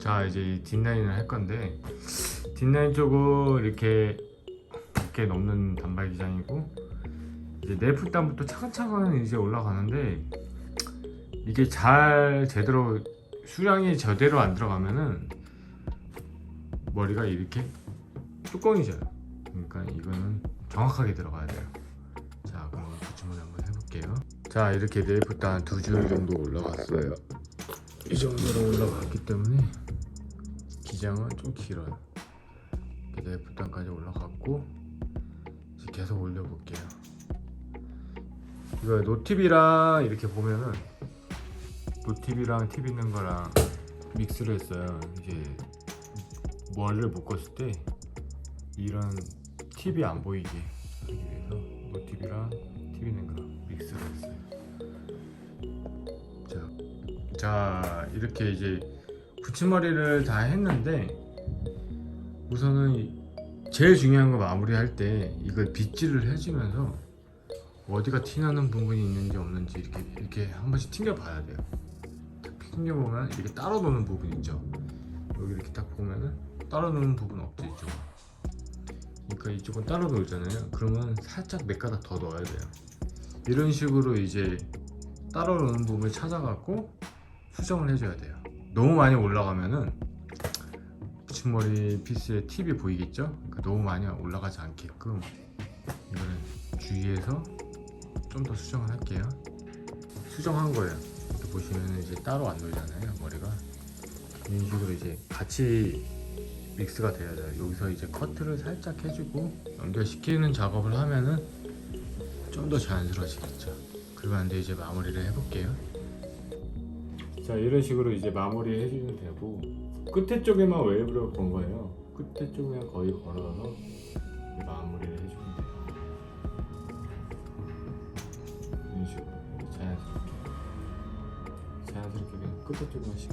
자 이제 이 뒷라인을 할 건데 뒷라인 쪽은 이렇게 이렇게 넘는 단발 기장이고 이제 내풀단부터 차근차근 이제 올라가는데 이게 잘 제대로 수량이 제대로 안 들어가면은 머리가 이렇게 뚜껑이 져요. 그러니까 이거는 정확하게 들어가야 돼요. 자 그럼 붙임을 한번 해볼게요. 자 이렇게 네이프단 두줄 정도 올라갔어요. 이 정도로 올라갔기 때문에 기장은 좀 길어요. 이렇게 네이프단까지 올라갔고 이제 계속 올려볼게요. 이거 노팁이랑 이렇게 보면은 노팁이랑 팁 있는 거랑 믹스를 했어요. 이제 머리를 묶었을 때 이런 팁이 안 보이게 하기 위해서 노팁이랑 팁 있는 거 믹스를 했어요. 자, 자 이렇게 이제 붙임머리를 다 했는데 우선은 이- 제일 중요한 거 마무리할 때 이걸 빗질을 해주면서 어디가 티나는 부분이 있는지 없는지 이렇게 이렇게 한 번씩 튕겨 봐야 돼요. 딱 튕겨 보면 이렇게 따로 노는 부분 있죠. 여기 이렇게 딱 보면은 따로 노는 부분 없죠 이쪽. 그러니까 이쪽은 따로 놀잖아요. 그러면 살짝 몇 가닥 더 넣어야 돼요. 이런 식으로 이제 따로 노는 부분을 찾아갖고 수정을 해줘야 돼요. 너무 많이 올라가면은 붙임머리 피스의 팁이 보이겠죠? 그러니까 너무 많이 올라가지 않게끔 이거는 주의해서 좀 더 수정을 할게요. 수정한 거예요. 이렇게 보시면 이제 따로 안 놀잖아요, 머리가. 이런 식으로 이제 같이 믹스가 돼야 돼요. 여기서 이제 커트를 살짝 해주고 연결시키는 작업을 하면은 좀 더 자연스러워지겠죠. 그러면 이제 이제 마무리를 해볼게요. 자 이런 식으로 이제 마무리 해주면 되고 끝에 쪽에만 웨이브를 건 거예요. 끝에 쪽에 거의 걸어서 마무리를 해주면 돼요. 이런 식으로 자연스럽게 자연스럽게 그냥 끝에 쪽만 씩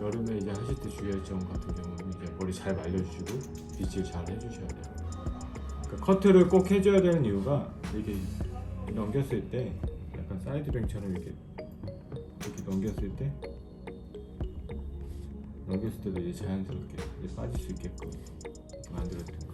여름에 이제 하실 때 주의할 점 같은 경우는 이제 머리 잘 말려주시고 빗질 잘 해주셔야 돼요. 그러니까 커트를 꼭 해줘야 되는 이유가 이게 넘겼을 때 약간 사이드뱅처럼 이렇게 넘겼을 때 넘겼을 때도 이제 자연스럽게 이제 빠질 수 있게끔 만들어드는